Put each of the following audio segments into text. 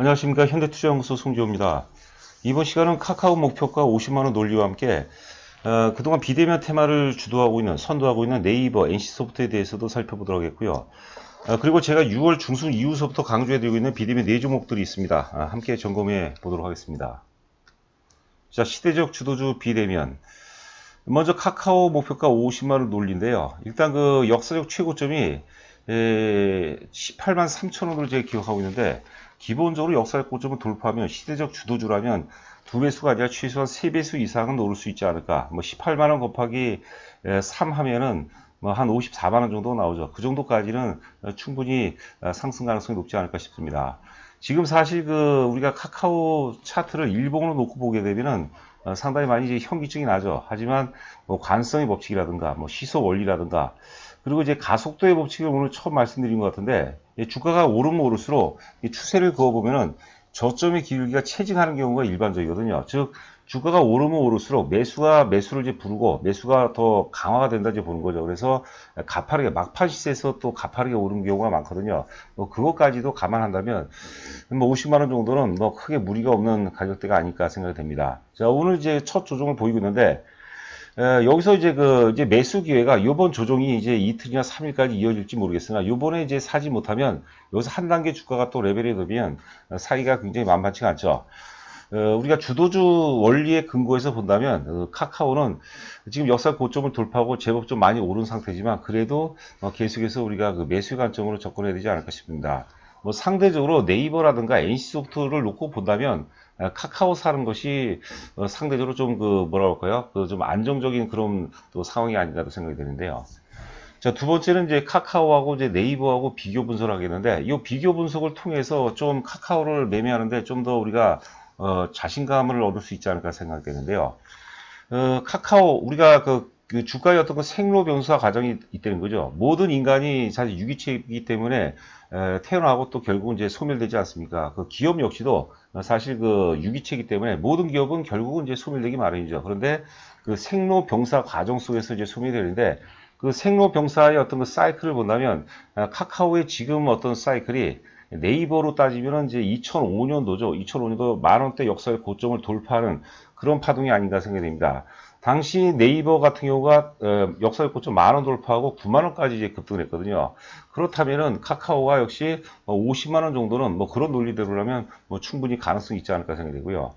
안녕하십니까 현대투자연구소 송지호입니다. 이번 시간은 카카오 목표가 50만원 논리와 함께 어, 그동안 비대면 테마를 주도하고 있는 선도하고 있는 네이버, NC소프트에 대해서도 살펴보도록 하겠고요. 어, 그리고 제가 6월 중순 이후서부터 강조해드리고 있는 비대면 네 종목들이 있습니다. 아, 함께 점검해 보도록 하겠습니다. 자 시대적 주도주 비대면 먼저 카카오 목표가 50만원 논리인데요. 일단 그 역사적 최고점이 에, 18만 3천원으로 제가 기억하고 있는데 기본적으로 역사적 고점을 돌파하면 시대적 주도주라면 두 배수가 아니라 최소한 세 배수 이상은 오를 수 있지 않을까. 뭐 18만 원 곱하기 3 하면은 뭐 한 54만 원 정도 나오죠. 그 정도까지는 충분히 상승 가능성이 높지 않을까 싶습니다. 지금 사실 그 우리가 카카오 차트를 일봉으로 놓고 보게 되면은 상당히 많이 이제 현기증이 나죠. 하지만 뭐 관성의 법칙이라든가 뭐 시소 원리라든가 그리고 이제 가속도의 법칙을 오늘 처음 말씀드린 것 같은데 주가가 오르면 오를수록 추세를 그어보면은 저점의 기울기가 체증하는 경우가 일반적이거든요. 즉 주가가 오르면 오를수록 매수가 매수를 이제 부르고 매수가 더 강화가 된다 이제 보는 거죠. 그래서 가파르게 막판 시세에서 또 가파르게 오르는 경우가 많거든요. 뭐 그것까지도 감안한다면 뭐 50만 원 정도는 뭐 크게 무리가 없는 가격대가 아닐까 생각이 됩니다. 자 오늘 이제 첫 조정을 보이고 있는데 에, 여기서 이제 그 이제 매수 기회가 요번 조정이 이제 이틀이나 3일까지 이어질지 모르겠으나 요번에 이제 사지 못하면 여기서 한 단계 주가가 또 레벨이 되면 사기가 굉장히 만만치가 않죠. 어, 우리가 주도주 원리의 근거에서 본다면 어, 카카오는 지금 역사 고점을 돌파하고 제법 좀 많이 오른 상태지만 그래도 어, 계속해서 우리가 그 매수 관점으로 접근해야 되지 않을까 싶습니다. 뭐 상대적으로 네이버라든가 NC소프트를 놓고 본다면 아, 카카오 사는 것이 어, 상대적으로 좀 그 뭐라 할까요? 그 좀 안정적인 그런 또 상황이 아닌가도 생각이 되는데요. 자, 두 번째는 이제 카카오하고 이제 네이버하고 비교 분석을 하겠는데, 이 비교 분석을 통해서 좀 카카오를 매매하는데 좀 더 우리가 어, 자신감을 얻을 수 있지 않을까 생각되는데요. 어, 카카오 우리가 그, 그 주가의 어떤 그 생로 변수화 과정이 있다는 거죠. 모든 인간이 사실 유기체이기 때문에 에, 태어나고 또 결국은 이제 소멸되지 않습니까? 그 기업 역시도 사실 그 유기체이기 때문에 모든 기업은 결국은 이제 소멸되기 마련이죠. 그런데 그 생로 병사 과정 속에서 이제 소멸되는데 그 생로 병사의 어떤 그 사이클을 본다면 카카오의 지금 어떤 사이클이 네이버로 따지면 이제 2005년도죠. 2005년도 만 원대 역사의 고점을 돌파하는 그런 파동이 아닌가 생각이 됩니다. 당시 네이버 같은 경우가 어, 역사의 고점 만원 돌파하고 9만원까지 이제 급등을 했거든요. 그렇다면은 카카오가 역시 50만원 정도는 뭐 그런 논리대로라면 뭐 충분히 가능성이 있지 않을까 생각이 되고요.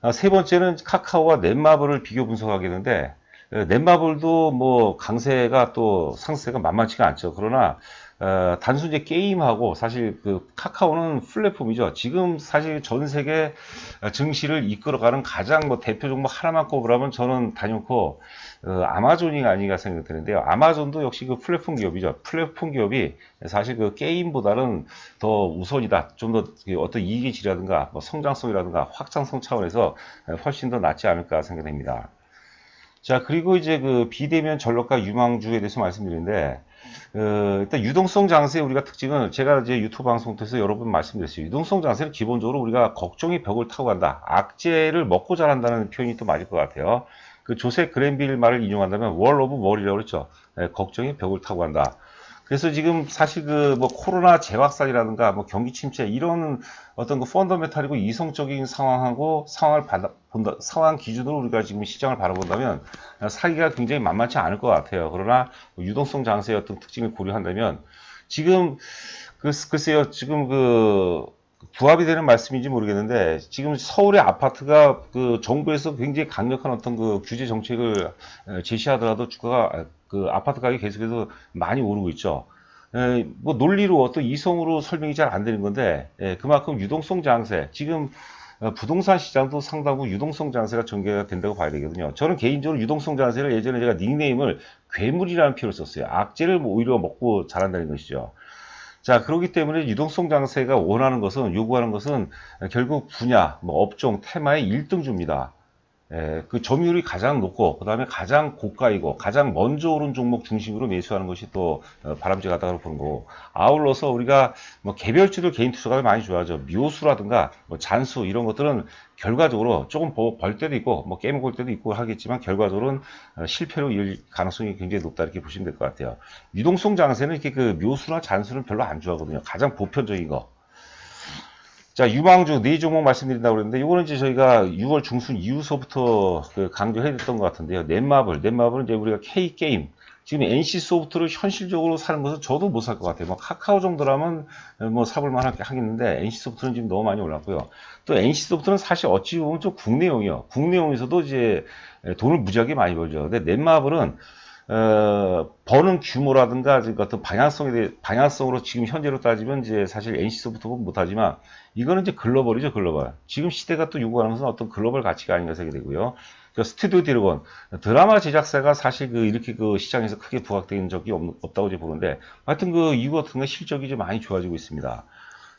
아, 세 번째는 카카오와 넷마블을 비교 분석하게 되는데 어, 넷마블도 뭐 강세가 또 상세가 만만치가 않죠. 그러나 어, 단순히 게임하고 사실 그 카카오는 플랫폼이죠. 지금 사실 전 세계 증시를 이끌어가는 가장 뭐 대표 종목 하나만 꼽으라면 저는 단연코 어, 아마존이 아닌가 생각되는데요. 아마존도 역시 그 플랫폼 기업이죠. 플랫폼 기업이 사실 그 게임보다는 더 우선이다. 좀 더 어떤 이익의 질이라든가 뭐 성장성이라든가 확장성 차원에서 훨씬 더 낫지 않을까 생각됩니다. 자, 그리고 이제 그 비대면 전력과 유망주에 대해서 말씀드리는데, 어, 일단 유동성 장세 우리가 특징은 제가 이제 유튜브 방송 통해서 여러 번 말씀드렸어요. 유동성 장세는 기본적으로 우리가 걱정이 벽을 타고 간다. 악재를 먹고 자란다는 표현이 또 맞을 것 같아요. 그 조세 그랜빌 말을 인용한다면 월 오브 월이라고 그랬죠. 네, 걱정이 벽을 타고 간다. 그래서 지금 사실 그 뭐 코로나 재확산이라든가 뭐 경기 침체 이런 어떤 그 펀더메탈이고 이성적인 상황하고 상황을 받아, 본다, 상황 기준으로 우리가 지금 시장을 바라본다면 사기가 굉장히 만만치 않을 것 같아요. 그러나 유동성 장세의 어떤 특징을 고려한다면 지금 그 글쎄요 지금 그 부합이 되는 말씀인지 모르겠는데 지금 서울의 아파트가 그 정부에서 굉장히 강력한 어떤 그 규제 정책을 제시하더라도 주가가 그 아파트 가격이 계속해서 많이 오르고 있죠. 에, 뭐 논리로 어떤 이성으로 설명이 잘 안 되는 건데 에, 그만큼 유동성 장세 지금 어, 부동산 시장도 상당부 유동성 장세가 전개가 된다고 봐야 되거든요. 저는 개인적으로 유동성 장세를 예전에 제가 닉네임을 괴물이라는 표현을 썼어요. 악재를 뭐 오히려 먹고 자란다는 것이죠. 자, 그렇기 때문에 유동성 장세가 원하는 것은, 요구하는 것은 결국 분야, 뭐 업종, 테마의 1등주입니다. 예, 그 점유율이 가장 높고, 그 다음에 가장 고가이고, 가장 먼저 오른 종목 중심으로 매수하는 것이 또 어, 바람직하다고 보는 거고, 아울러서 우리가 뭐 개별주를 개인 투자가 많이 좋아하죠. 묘수라든가, 뭐 잔수, 이런 것들은 결과적으로 조금 벌 때도 있고, 뭐 게임 볼 때도 있고 하겠지만, 결과적으로는 어, 실패로 이을 가능성이 굉장히 높다 이렇게 보시면 될 것 같아요. 유동성 장세는 이렇게 그 묘수나 잔수는 별로 안 좋아하거든요. 가장 보편적인 거. 자, 유망주 네 종목 말씀드린다고 그랬는데, 이거는 이제 저희가 6월 중순 이후서부터 그 강조해드렸던 것 같은데요. 넷마블, 넷마블은 이제 우리가 K게임, 지금 NC 소프트를 현실적으로 사는 것은 저도 못 살 것 같아요. 뭐 카카오 정도라면 뭐 사볼 만한 게 하겠는데, NC 소프트는 지금 너무 많이 올랐고요. 또 NC 소프트는 사실 어찌 보면 좀 국내용이요. 국내용에서도 이제 돈을 무지하게 많이 벌죠. 근데 넷마블은 어, 버는 규모라든가 그 어떤 방향성에 대해 방향성으로 지금 현재로 따지면 이제 사실 NC 소프트는 못하지만 이거는 이제 글로벌이죠 글로벌. 지금 시대가 또 요구하는 것은 어떤 글로벌 가치가 아닌가 생각이 되고요. 그 스튜디오 드래곤 드라마 제작사가 사실 그 이렇게 그 시장에서 크게 부각된 적이 없, 없다고 이제 보는데 하여튼 그 이거 같은 거 실적이 좀 많이 좋아지고 있습니다.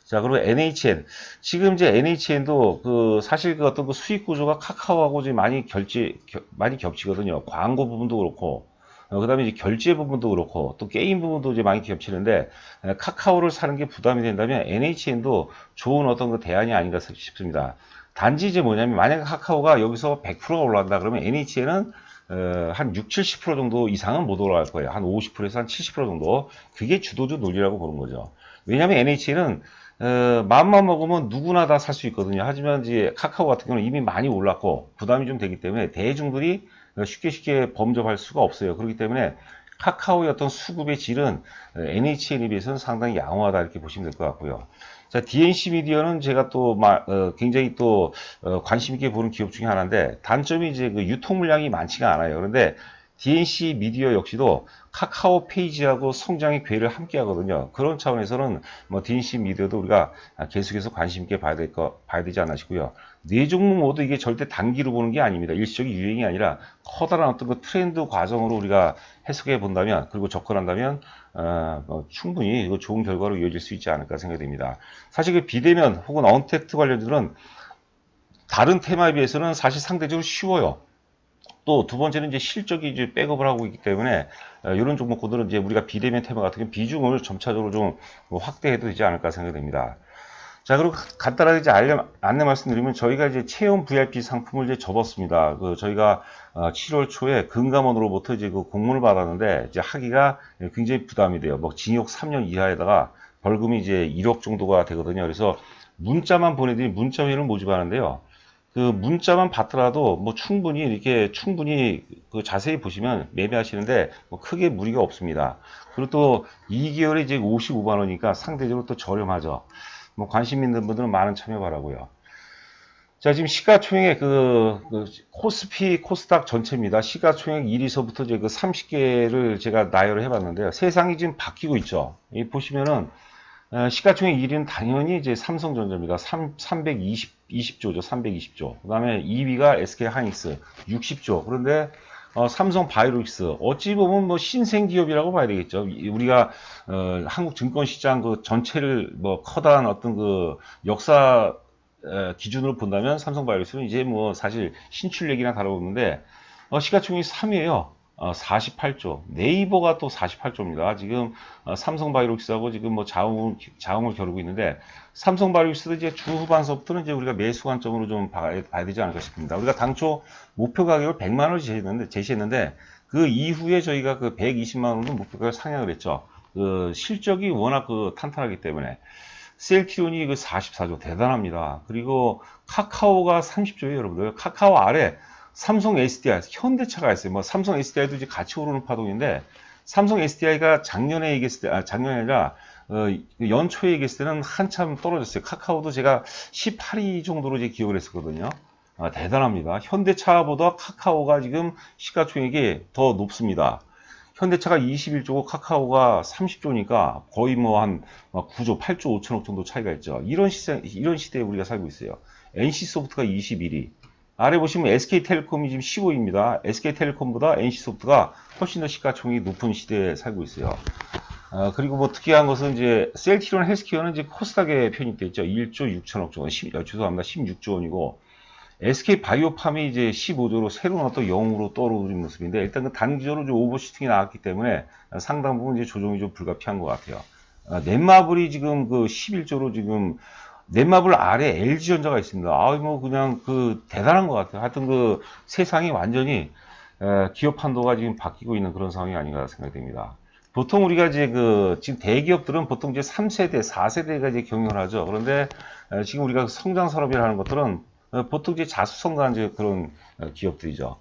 자, 그리고 NHN. 지금 이제 NHN도 그 사실 그 어떤 그 수익 구조가 카카오하고 이제 많이 결지, 겨- 많이 겹치거든요. 광고 부분도 그렇고, 어, 그 다음에 이제 결제 부분도 그렇고, 또 게임 부분도 이제 많이 겹치는데, 에, 카카오를 사는 게 부담이 된다면 NHN도 좋은 어떤 그 대안이 아닌가 싶습니다. 단지 이제 뭐냐면, 만약에 카카오가 여기서 100%가 올라간다 그러면 NHN은 어, 한 6, 70% 정도 이상은 못 올라갈 거예요. 한 50%에서 한 70% 정도. 그게 주도주 논리라고 보는 거죠. 왜냐하면 NHN은 어, 마음만 먹으면 누구나 다 살 수 있거든요. 하지만 이제 카카오 같은 경우는 이미 많이 올랐고 부담이 좀 되기 때문에 대중들이 쉽게 쉽게 범접할 수가 없어요. 그렇기 때문에 카카오의 어떤 수급의 질은 NHN에 비해서는 상당히 양호하다 이렇게 보시면 될 것 같고요. 자, DNC 미디어는 제가 또 마- 어, 굉장히 또 어, 관심 있게 보는 기업 중에 하나인데 단점이 이제 그 유통 물량이 많지가 않아요. 그런데 DNC 미디어 역시도 카카오 페이지하고 성장의 궤를 함께 하거든요. 그런 차원에서는 뭐 DNC 미디어도 우리가 계속해서 관심 있게 봐야 될 거, 봐야 되지 않나 싶고요. 네 종목 모두 이게 절대 단기로 보는 게 아닙니다. 일시적인 유행이 아니라 커다란 어떤 그 트렌드 과정으로 우리가 해석해 본다면 그리고 접근한다면 어, 뭐 충분히 이거 좋은 결과로 이어질 수 있지 않을까 생각됩니다. 사실 그 비대면 혹은 언택트 관련들은 다른 테마에 비해서는 사실 상대적으로 쉬워요. 또 두 번째는 이제 실적이 이제 백업을 하고 있기 때문에 어, 이런 종목들은 이제 우리가 비대면 테마 같은 경우 비중을 점차적으로 좀뭐 확대해도 되지 않을까 생각됩니다. 자, 그리고 간단하게 이제 알려, 안내 말씀드리면 저희가 이제 체험 VIP 상품을 이제 접었습니다. 그 저희가 어, 7월 초에 금감원으로부터 이제 그 공문을 받았는데 이제 하기가 굉장히 부담이 돼요. 뭐 징역 3년 이하에다가 벌금이 이제 1억 정도가 되거든요. 그래서 문자만 보내드린 문자 회를 모집하는데요. 그 문자만 받더라도 뭐 충분히 이렇게 충분히 그 자세히 보시면 매매하시는데 뭐 크게 무리가 없습니다. 그리고 또 2개월에 이제 55만 원이니까 상대적으로 또 저렴하죠. 뭐 관심 있는 분들은 많은 참여 바라고요. 자, 지금 시가총액 그, 그 코스피 코스닥 전체입니다. 시가총액 1위서부터 이제 그 30개를 제가 나열을 해봤는데요. 세상이 지금 바뀌고 있죠. 이 보시면은 어, 시가총액 1위는 당연히 이제 삼성전자입니다. 3, 320, 20조죠. 320조. 그 다음에 2위가 SK 하이닉스 60조. 그런데 어, 삼성 바이오릭스 어찌 보면 뭐 신생 기업이라고 봐야 되겠죠. 이- 우리가 어, 한국 증권 시장 그 전체를 뭐 커다란 어떤 그 역사 에, 기준으로 본다면 삼성 바이오릭스는 이제 뭐 사실 신출력이나 다름없는데 어, 시가총액이 3위에요. 어, 48조. 네이버가 또 48조입니다. 지금 어, 삼성 바이오릭스하고 지금 뭐 자웅, 자웅을 겨루고 있는데 삼성 바이오릭스도 이제 주 후반서부터는 이제 우리가 매수 관점으로 좀 봐야, 봐야 되지 않을까 싶습니다. 우리가 당초 목표 가격을 100만 원을 제시했는데, 제시했는데 그 이후에 저희가 그 120만 원으로 목표 가격을 상향을 했죠. 그 실적이 워낙 그 탄탄하기 때문에 셀티온이 그 44조 대단합니다. 그리고 카카오가 30조예요, 여러분들. 카카오 아래 삼성 SDI, 현대차가 있어요. 뭐 삼성 SDI도 이제 같이 오르는 파동인데 삼성 SDI가 작년에 얘기했을 때, 아, 작년이 아니라 어, 연초에 얘기했을 때는 한참 떨어졌어요. 카카오도 제가 18위 정도로 이제 기억을 했었거든요. 아, 대단합니다. 현대차보다 카카오가 지금 시가총액이 더 높습니다. 현대차가 21조고 카카오가 30조니까 거의 뭐 한 9조, 8조 5천억 정도 차이가 있죠. 이런 시세, 이런 시대에 우리가 살고 있어요. NC소프트가 21위. 아래 보시면 SK텔레콤이 지금 15위입니다. SK텔레콤보다 NC소프트가 훨씬 더 시가총액이 높은 시대에 살고 있어요. 아, 그리고 뭐 특이한 것은 이제 셀티론 헬스케어는 이제 코스닥에 편입돼 있죠. 1조 6천억 정도, 10, 아, 죄송합니다. 16조 원이고 SK 바이오팜이 이제 15조로 새로운 어떤 영웅으로 떠오르는 모습인데 일단 그 단기적으로 좀 오버슈팅이 나왔기 때문에 상당 부분 이제 조정이 좀 불가피한 것 같아요. 아, 넷마블이 지금 그 11조로 지금 넷마블 아래 LG전자가 있습니다. 아, 뭐 그냥 그 대단한 것 같아요. 하여튼 그 세상이 완전히 에, 기업 판도가 지금 바뀌고 있는 그런 상황이 아닌가 생각됩니다. 보통 우리가 이제 그 지금 대기업들은 보통 이제 3세대, 4세대가 이제 경영을 하죠. 그런데 에, 지금 우리가 성장 산업이라 하는 것들은 어, 보통 이제 자수성가한 이제 그런 어, 기업들이죠.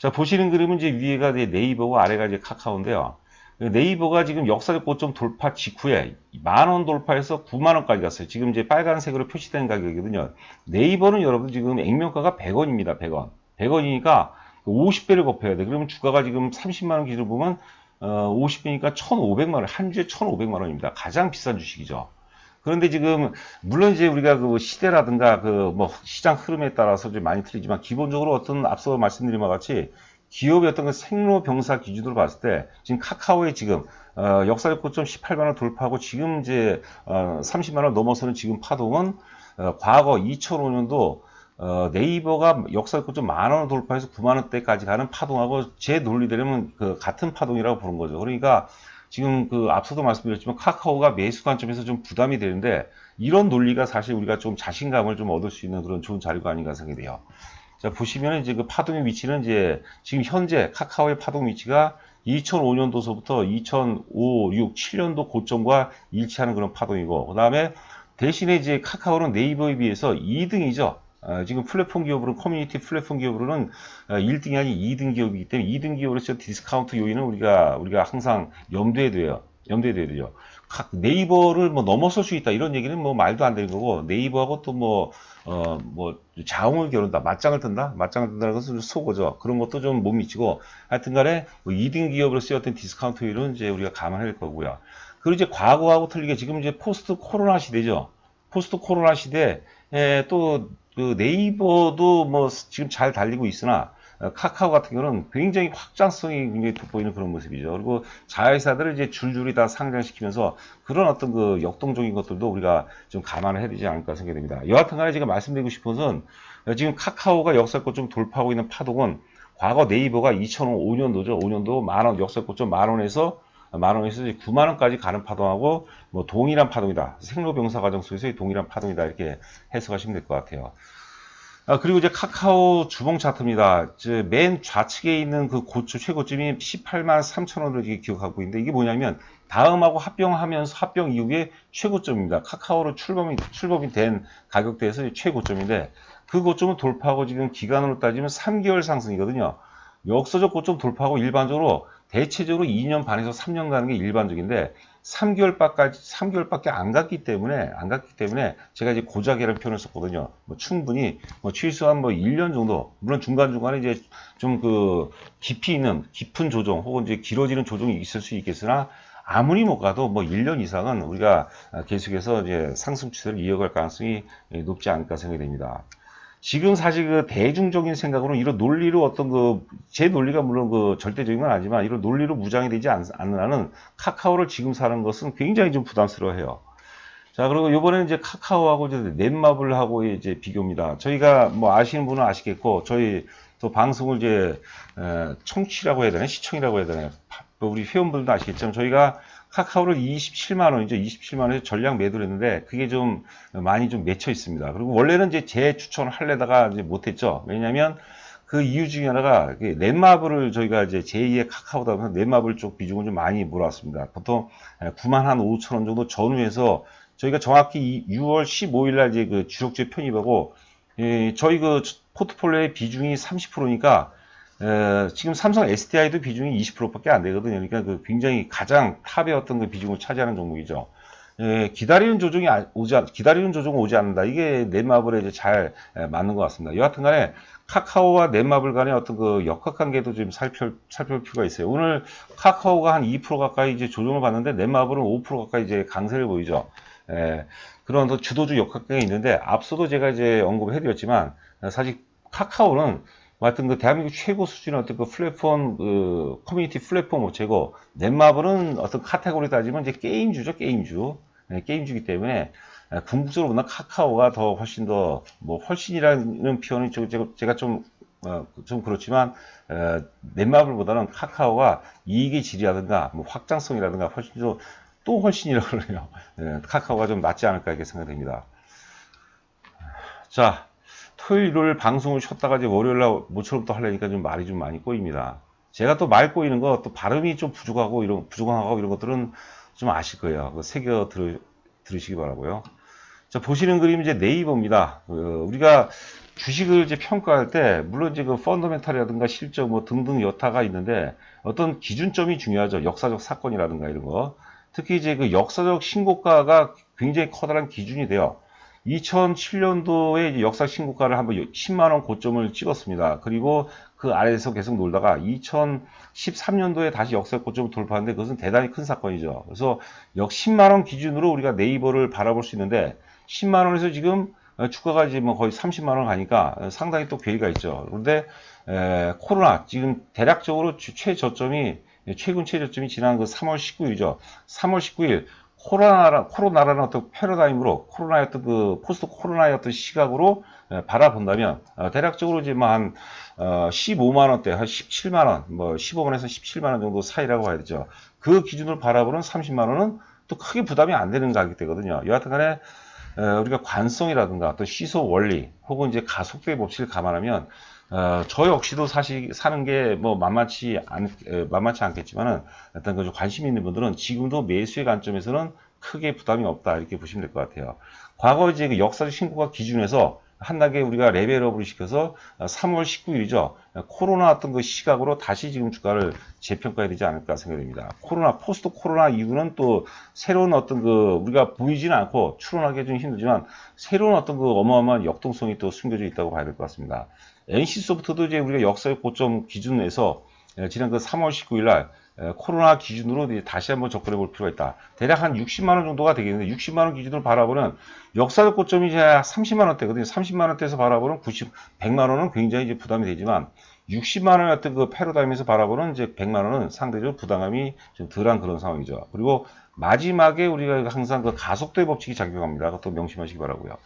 자, 보시는 그림은 이제 위에가 이제 네이버고 아래가 이제 카카오인데요. 네이버가 지금 역사적 고점 돌파 직후에 만원 돌파해서 9만 원까지 갔어요. 지금 이제 빨간색으로 표시된 가격이거든요. 네이버는 여러분 지금 액면가가 100원입니다. 100원. 100원이니까 50배를 곱해야 돼. 그러면 주가가 지금 30만 원 기준으로 보면 어, 50배니까 1,500만 원, 한 주에 1,500만 원입니다. 가장 비싼 주식이죠. 그런데 지금 물론 이제 우리가 그 시대라든가 그 뭐 시장 흐름에 따라서 좀 많이 틀리지만 기본적으로 어떤 앞서 말씀드린 바와 같이 기업의 어떤 그 생로병사 기준으로 봤을 때 지금 카카오의 지금 어, 역사적 고점 18만 원 돌파하고 지금 이제 어, 30만 원 넘어서는 지금 파동은 어, 과거 2005년도 어, 네이버가 역사적 고점 만원 돌파해서 9만 원대까지 가는 파동하고 제 논리대로는 그 같은 파동이라고 보는 거죠. 그러니까 지금 그 앞서도 말씀드렸지만 카카오가 매수 관점에서 좀 부담이 되는데 이런 논리가 사실 우리가 좀 자신감을 좀 얻을 수 있는 그런 좋은 자료가 아닌가 생각이 돼요. 자, 보시면 이제 그 파동의 위치는 이제 지금 현재 카카오의 파동 위치가 2005년도서부터 2005, 6, 7년도 고점과 일치하는 그런 파동이고, 그 다음에 대신에 이제 카카오는 네이버에 비해서 2등이죠. 어, 지금 플랫폼 기업으로는 커뮤니티 플랫폼 기업으로는 어, 1등이 아닌 2등 기업이기 때문에 2등 기업으로서 디스카운트 요인은 우리가 우리가 항상 염두에 둬요. 염두에 둬야 되죠. 각 네이버를 뭐 넘어설 수 있다 이런 얘기는 뭐 말도 안 되는 거고 네이버하고 또 뭐 어뭐 자웅을 겨룬다 맞짱을 든다 맞짱을 든다는 것은 속어죠 그런 것도 좀 못 미치고 하여튼간에 뭐 2등 기업으로 쓰였던 디스카운트 요인은 이제 우리가 감안할 거고요. 그리고 이제 과거하고 틀리게 지금 이제 포스트 코로나 시대죠. 포스트 코로나 시대에 또그 네이버도 뭐 지금 잘 달리고 있으나 어, 카카오 같은 경우는 굉장히 확장성이 굉장히 돋보이는 그런 모습이죠. 그리고 자회사들을 이제 줄줄이 다 상장시키면서 그런 어떤 그 역동적인 것들도 우리가 좀 감안을 해야 되지 않을까 생각됩니다. 여하튼 간에 제가 말씀드리고 싶은 것은 지금 카카오가 역사권 좀 돌파하고 있는 파동은 과거 네이버가 2005년도죠. 5년도 만원, 역사고점 만원에서 만원에서 9만원까지 가는 파동하고 뭐 동일한 파동이다. 생로병사 과정 속에서의 동일한 파동이다. 이렇게 해석하시면 될 것 같아요. 아, 그리고 이제 카카오 주봉 차트입니다. 맨 좌측에 있는 그 고추 최고점이 18만 3천 원을 기억하고 있는데 이게 뭐냐면 다음하고 합병하면서 합병 이후에 최고점입니다. 카카오로 출범이 출범이 된 가격대에서 최고점인데 그 고점은 돌파하고 지금 기간으로 따지면 3개월 상승이거든요. 역사적 고점 돌파하고 일반적으로 대체적으로 2년 반에서 3년 가는 게 일반적인데 3개월밖에 3개월밖에 안 갔기 때문에 안 갔기 때문에 제가 이제 고작이라는 표현을 썼거든요. 뭐 충분히 뭐 최소한 뭐 1년 정도 물론 중간 중간에 이제 좀 그 깊이 있는 깊은 조정 혹은 이제 길어지는 조정이 있을 수 있겠으나 아무리 못 가도 뭐 1년 이상은 우리가 계속해서 이제 상승 추세를 이어갈 가능성이 높지 않을까 생각이 됩니다. 지금 사실 그 대중적인 생각으로 이런 논리로 어떤 그 제 논리가 물론 그 절대적인 건 아니지만 이런 논리로 무장이 되지 않, 않는 한은 카카오를 지금 사는 것은 굉장히 좀 부담스러워해요. 자 그리고 이번에는 이제 카카오하고 이제 넷마블하고 이제 비교입니다. 저희가 뭐 아시는 분은 아시겠고 저희 또 방송을 이제 청취라고 해야 되나 시청이라고 해야 되나 우리 회원분들도 아시겠지만 저희가 카카오를 27만 원이죠. 27만 원에 전량 매도를 했는데 그게 좀 많이 좀 맺혀 있습니다. 그리고 원래는 이제 재 추천을 할래다가 이제 못했죠. 왜냐하면 그 이유 중에 하나가 넷마블을 저희가 이제 제2의 카카오다 보면 넷마블 쪽 비중을 좀 많이 몰았습니다. 보통 9만 한 5천 원 정도 전후해서 저희가 정확히 6월 15일 날 이제 그 주력주에 편입하고 예, 저희 그 포트폴리오의 비중이 30%니까 에, 지금 삼성 SDI도 비중이 20%밖에 안 되거든요. 그러니까 그 굉장히 가장 탑의 어떤 그 비중을 차지하는 종목이죠. 에, 기다리는 조정이 아, 오지 않, 기다리는 조정은 오지 않는다. 이게 넷마블에 이제 잘 에, 맞는 것 같습니다. 여하튼간에 카카오와 넷마블 간의 어떤 그 역학관계도 좀 살펴 살펴볼 필요가 있어요. 오늘 카카오가 한 2% 가까이 이제 조정을 받는데 넷마블은 5% 가까이 이제 강세를 보이죠. 에, 그런 주도주 역학관계가 있는데 앞서도 제가 이제 언급을 해드렸지만 사실 카카오는 하여튼 그 대한민국 최고 수준의 어떤 그 플랫폼 그 커뮤니티 플랫폼 업체고 넷마블은 어떤 카테고리 따지면 이제 게임주죠 게임주 네, 게임주기 때문에 궁극적으로 보면 카카오가 더 훨씬 더 뭐 훨씬이라는 표현이 제가, 좀, 어, 좀 그렇지만 어, 넷마블보다는 카카오가 이익의 질이라든가 뭐 확장성이라든가 훨씬 더 또 훨씬이라고 그래요. 네, 카카오가 좀 낫지 않을까 이렇게 생각됩니다. 자, 토요일 을 방송을 쉬었다가 이제 월요일 날 모처럼 또 하려니까 좀 말이 좀 많이 꼬입니다. 제가 또 말 꼬이는 거 또 발음이 좀 부족하고 이런 부족하고 이런 것들은 좀 아실 거예요. 그 새겨 들, 들으시기 바라고요. 자 보시는 그림 이제 네이버입니다. 어, 우리가 주식을 이제 평가할 때 물론 이제 그 펀더멘탈이라든가 실적 뭐 등등 여타가 있는데 어떤 기준점이 중요하죠. 역사적 사건이라든가 이런 거. 특히 이제 그 역사적 신고가가 굉장히 커다란 기준이 돼요. 2007년도에 역사 신고가를 한번 10만 원 고점을 찍었습니다. 그리고 그 아래에서 계속 놀다가 2013년도에 다시 역사 고점을 돌파하는데 그것은 대단히 큰 사건이죠. 그래서 역 10만 원 기준으로 우리가 네이버를 바라볼 수 있는데 10만 원에서 지금 주가가 이제 뭐 거의 30만 원 가니까 상당히 또 괴리가 있죠. 그런데 에, 코로나 지금 대략적으로 최저점이 최근 최저점이 지난 그 3월 19일이죠. 3월 19일 코로나라, 코로나라는 어떤 패러다임으로 코로나였던 그 포스트 코로나였던 시각으로 바라본다면 어, 대략적으로 이제 뭐한 어, 15만 원대, 한 17만 원, 뭐 15만에서 17만 원 정도 사이라고 봐야 되죠. 그 기준으로 바라보는 30만 원은 또 크게 부담이 안 되는 가격대거든요. 여하튼간에 우리가 관성이라든가 또 시소 원리 혹은 이제 가속도의 법칙을 감안하면 어, 저 역시도 사실 사는 게 뭐 만만치 않, 만만치 않겠지만은 어떤 그 관심 있는 분들은 지금도 매수의 관점에서는 크게 부담이 없다 이렇게 보시면 될 것 같아요. 과거 이제 그 역사적 신고가 기준에서 한 단계 우리가 레벨업을 시켜서 3월 19일이죠. 코로나 어떤 그 시각으로 다시 지금 주가를 재평가해야 되지 않을까 생각됩니다. 코로나, 포스트 코로나 이후는 또 새로운 어떤 그 우리가 보이지는 않고 추론하기 좀 힘들지만 새로운 어떤 그 어마어마한 역동성이 또 숨겨져 있다고 봐야 될 것 같습니다. NC소프트도 이제 우리가 역사의 고점 기준에서 지난 그 3월 19일 날 코로나 기준으로 다시 한번 접근해 볼 필요가 있다. 대략 한 60만 원 정도가 되겠는데 60만 원 기준으로 바라보는 역사적 고점이 이제 30만 원대거든요. 30만 원대에서 바라보는 90, 100만 원은 굉장히 이제 부담이 되지만 60만 원이었던 그 패러다임에서 바라보는 이제 100만 원은 상대적으로 부담감이 좀 덜한 그런 상황이죠. 그리고 마지막에 우리가 항상 그 가속도의 법칙이 작용합니다. 그것도 명심하시기 바라고요.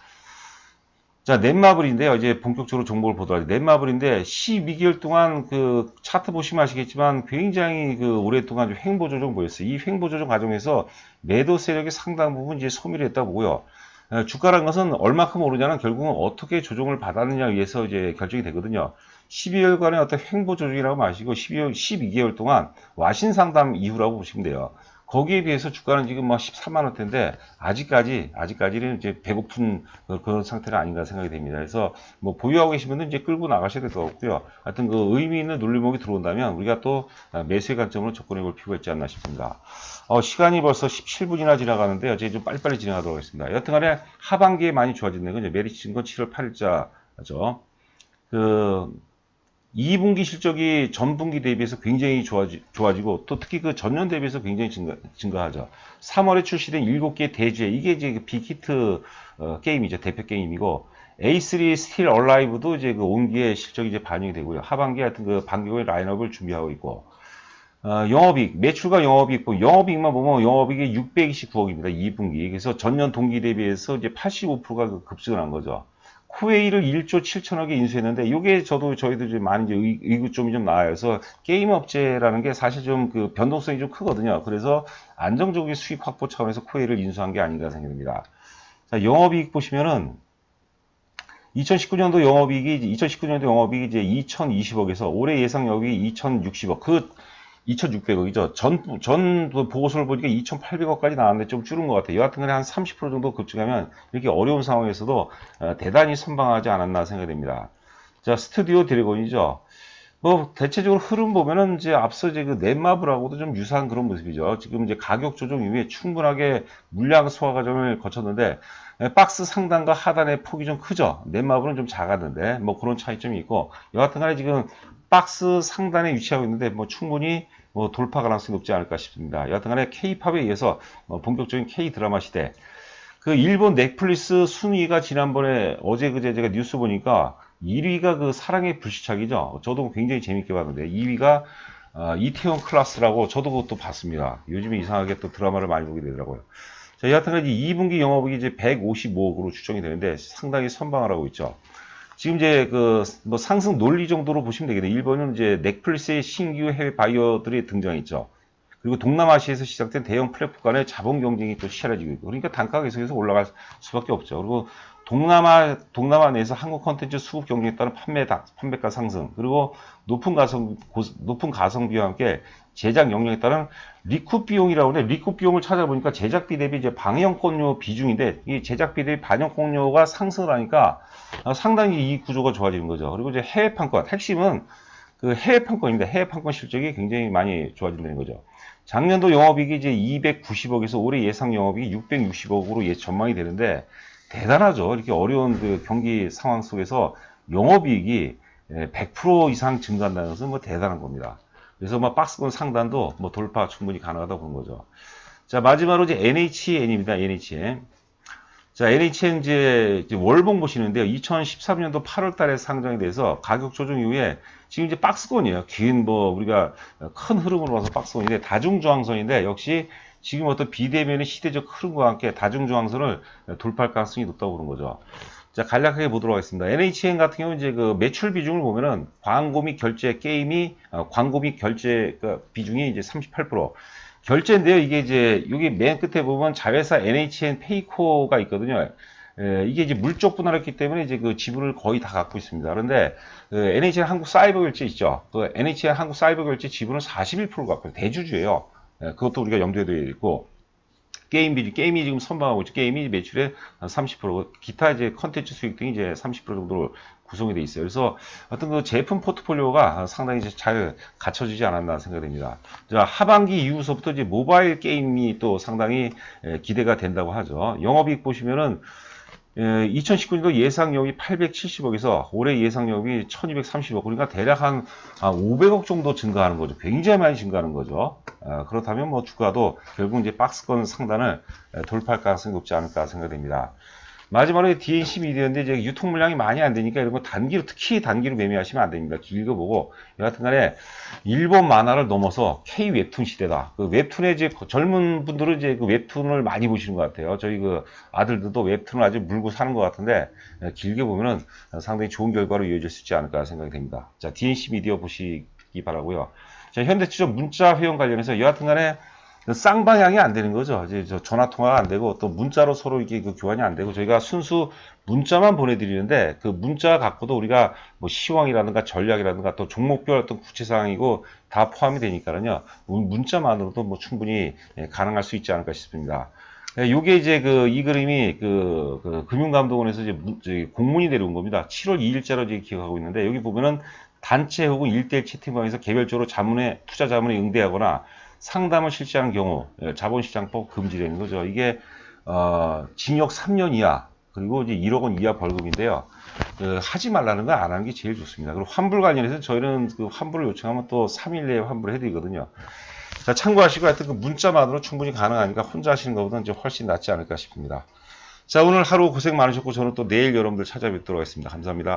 자, 넷마블인데요. 이제 본격적으로 정보를 보도록 하죠. 넷마블인데 12개월 동안 그 차트 보시면 아시겠지만 굉장히 그 오랫동안 좀 횡보 조정 보였어요. 이 횡보 조정 과정에서 매도 세력이 상당 부분 이제 소멸이 했다 보고요. 어, 주가라는 것은 얼마큼 오르냐는 결국은 어떻게 조정을 받았느냐에 의해서 이제 결정이 되거든요. 12월간의 어떤 횡보 조정이라고 마시고 12월, 12개월 동안 와신 상담 이후라고 보시면 돼요. 거기에 비해서 주가는 지금 뭐 13만 원대인데 아직까지 아직까지는 이제 배고픈 그런 상태가 아닌가 생각이 됩니다. 그래서 뭐 보유하고 분은 이제 끌고 나가셔야 될 것 같고요. 하여튼 그 의미 있는 눌림목이 들어온다면 우리가 또 매수의 관점으로 접근해 볼 필요가 있지 않나 싶습니다. 어, 시간이 벌써 17분이나 지나가는데요. 이제 좀 빨리빨리 진행하도록 하겠습니다. 여튼간에 하반기에 많이 좋아진 건 메리츠 건 7월 8일자죠. 그 2분기 실적이 전분기 대비해서 굉장히 좋아지, 좋아지 고 또 특히 그 전년 대비해서 굉장히 증가, 증가하죠. 3월에 출시된 7개 대주에 이게 이제 그 빅히트 어, 게임이죠. 대표 게임이고 A3 스틸 얼라이브도 이제 그 온기의 실적이 이제 반영이 되고요. 하반기에 하여튼 그 반격의 라인업을 준비하고 있고 어, 영업이익, 매출과 영업이익, 영업이익만 보면 영업이익이 629억입니다. 2분기. 그래서 전년 동기 대비해서 이제 85%가 급증을 한 거죠. 쿠웨이를 1조 7천억에 인수했는데 이게 저도 저희도 좀 많이 이제 의구점이 좀 나와요. 그래서 게임 업체라는 게 사실 좀 그 변동성이 좀 크거든요. 그래서 안정적인 수익 확보 차원에서 쿠웨이를 인수한 게 아닌가 생각됩니다. 자, 영업이익 보시면은 2019년도 영업이익이 2019년도 영업이익이 이제 2,020억에서 올해 예상 영업이익이 2,060억. 그 2,600억이죠. 전, 전 보고서를 보니까 2,800억까지 나왔는데 좀 줄은 것 같아요. 여하튼 간에 한30% 정도 급증하면 이렇게 어려운 상황에서도 어, 대단히 선방하지 않았나 생각됩니다. 자, 스튜디오 드래곤이죠. 뭐, 대체적으로 흐름 보면은 이제 앞서 이제 그 넷마블하고도 좀 유사한 그런 모습이죠. 지금 이제 가격 조정 이후에 충분하게 물량 소화 과정을 거쳤는데, 박스 상단과 하단의 폭이 좀 크죠. 넷마블은 좀 작았는데, 뭐 그런 차이점이 있고, 여하튼 간에 지금 박스 상단에 위치하고 있는데, 뭐 충분히 뭐 돌파 가능성이 높지 않을까 싶습니다. 여하튼간에 K-팝에 의해서 뭐 본격적인 K 드라마 시대. 그 일본 넷플릭스 순위가 지난번에 어제 그제 제가 뉴스 보니까 1위가 그 사랑의 불시착이죠. 저도 굉장히 재밌게 봤는데 2위가 어, 이태원 클라스라고 저도 그것도 봤습니다. 요즘에 이상하게 또 드라마를 많이 보게 되더라고요. 자, 여하튼 2분기 영업이익이 이제 155억으로 추정이 되는데 상당히 선방을 하고 있죠. 지금 이제 그 뭐 상승 논리 정도로 보시면 되겠네요. 일본은 이제 넷플릭스의 신규 해외 바이어들이 등장했죠. 그리고 동남아시아에서 시작된 대형 플랫폼 간의 자본 경쟁이 또 치열해지고 있고 그러니까 단가가 계속해서 올라갈 수밖에 없죠. 그리고 동남아 동남아 내에서 한국 컨텐츠 수급 경쟁에 따른 판매 다- 판매가 상승 그리고 높은 가성 고- 높은 가성비와 함께 제작 역량에 따른 리쿠 비용이라고 하는데 리쿠 비용을 찾아보니까 제작비 대비 이제 방영권료 비중인데 이 제작비 대비 방영권료가 상승을 하니까 아, 상당히 이 구조가 좋아지는 거죠. 그리고 이제 해외 판권 핵심은 그 해외 판권입니다. 해외 판권 실적이 굉장히 많이 좋아진다는 거죠. 작년도 영업이익이 이제 290억에서 올해 예상 영업이익이 660억으로 예 전망이 되는데 대단하죠. 이렇게 어려운 그 경기 상황 속에서 영업이익이 예, 100% 이상 증가한다는 것은 뭐 대단한 겁니다. 그래서 뭐 박스권 상단도 뭐 돌파 충분히 가능하다고 보는 거죠. 자, 마지막으로 이제 NHN입니다. NHN. 자, NHN 이제, 월봉 보시는데요. 2013년도 8월 달에 상장이 돼서 가격 조정 이후에 지금 이제 박스권이에요. 긴 뭐 우리가 큰 흐름으로 봐서 박스권인데 다중저항선인데 역시 지금 어떤 비대면의 시대적 흐름과 함께 다중저항선을 돌파할 가능성이 높다고 보는 거죠. 자, 간략하게 보도록 하겠습니다. NHN 같은 경우는 이제 그 매출 비중을 보면은 광고 및 결제 게임이 어, 광고 및 결제 그 비중이 이제 38%. 결제인데요. 이게 이제 여기 맨 끝에 보면 자회사 NHN 페이코가 있거든요. 에, 이게 이제 물적 분할했기 때문에 이제 그 지분을 거의 다 갖고 있습니다. 그런데 그 NHN 한국 사이버 결제 있죠. 그 NHN 한국 사이버 결제 지분을 41% 갖고. 대주주예요. 에, 그것도 우리가 염두에 둬야 있고 게임 비중, 게임이 지금 선방하고 있죠. 게임이 매출의 30%, 기타 이제 컨텐츠 수익 등이 이제 30% 정도로 구성이 돼 있어요. 그래서 어떤 그 제품 포트폴리오가 상당히 이제 잘 갖춰지지 않았나 생각됩니다. 자, 하반기 이후서부터 이제 모바일 게임이 또 상당히 에, 기대가 된다고 하죠. 영업이익 보시면은 2019년도 예상 영업이 870억에서 올해 예상 영업이 1230억. 그러니까 대략 한 500억 정도 증가하는 거죠. 굉장히 많이 증가하는 거죠. 아, 그렇다면 뭐 주가도 결국 이제 박스권 상단을 에, 돌파할 가능성이 높지 않을까 생각됩니다. 마지막으로 DNC 미디어인데 이제 유통 물량이 많이 안 되니까 이런 거 단기로 특히 단기로 매매하시면 안 됩니다. 길게 보고 여하튼간에 일본 만화를 넘어서 K 웹툰 시대다. 그 웹툰에 이제 젊은 분들은 이제 그 웹툰을 많이 보시는 것 같아요. 저희 그 아들들도 웹툰을 아주 물고 사는 것 같은데 에, 길게 보면은 상당히 좋은 결과로 이어질 수 있지 않을까 생각이 됩니다. 자 DNC 미디어 보시기 바라고요. 자 현대추적 문자 회원 관련해서 여하튼간에 그 쌍방향이 안 되는 거죠. 이제 저 전화 통화가 안 되고 또 문자로 서로 이게 그 교환이 안 되고 저희가 순수 문자만 보내드리는데 그 문자 갖고도 우리가 뭐 시황이라든가 전략이라든가 또 종목별 어떤 구체 사항이고 다 포함이 되니까는요 문- 문자만으로도 뭐 충분히 예, 가능할 수 있지 않을까 싶습니다. 예, 요게 이제 그 이 그림이 그, 그 금융감독원에서 이제 문- 공문이 내려온 겁니다. 7월 2일자로 이제 기억하고 있는데 여기 보면은 단체 혹은 일대일 채팅방에서 개별적으로 자문에 투자 자문에 응대하거나 상담을 실시하는 경우 예, 자본시장법 금지되는 거죠. 이게 어, 징역 3년 이하 그리고 이제 1억 원 이하 벌금인데요. 그, 하지 말라는 거안 하는 게 제일 좋습니다. 그리고 환불 관련해서 저희는 그 환불을 요청하면 또 3일 내에 환불을 해드리거든요. 자, 참고하시고 하여튼 그 문자만으로 충분히 가능하니까 혼자 하시는 것보다는 이제 훨씬 낫지 않을까 싶습니다. 자, 오늘 하루 고생 많으셨고 저는 또 내일 여러분들 찾아뵙도록 하겠습니다. 감사합니다.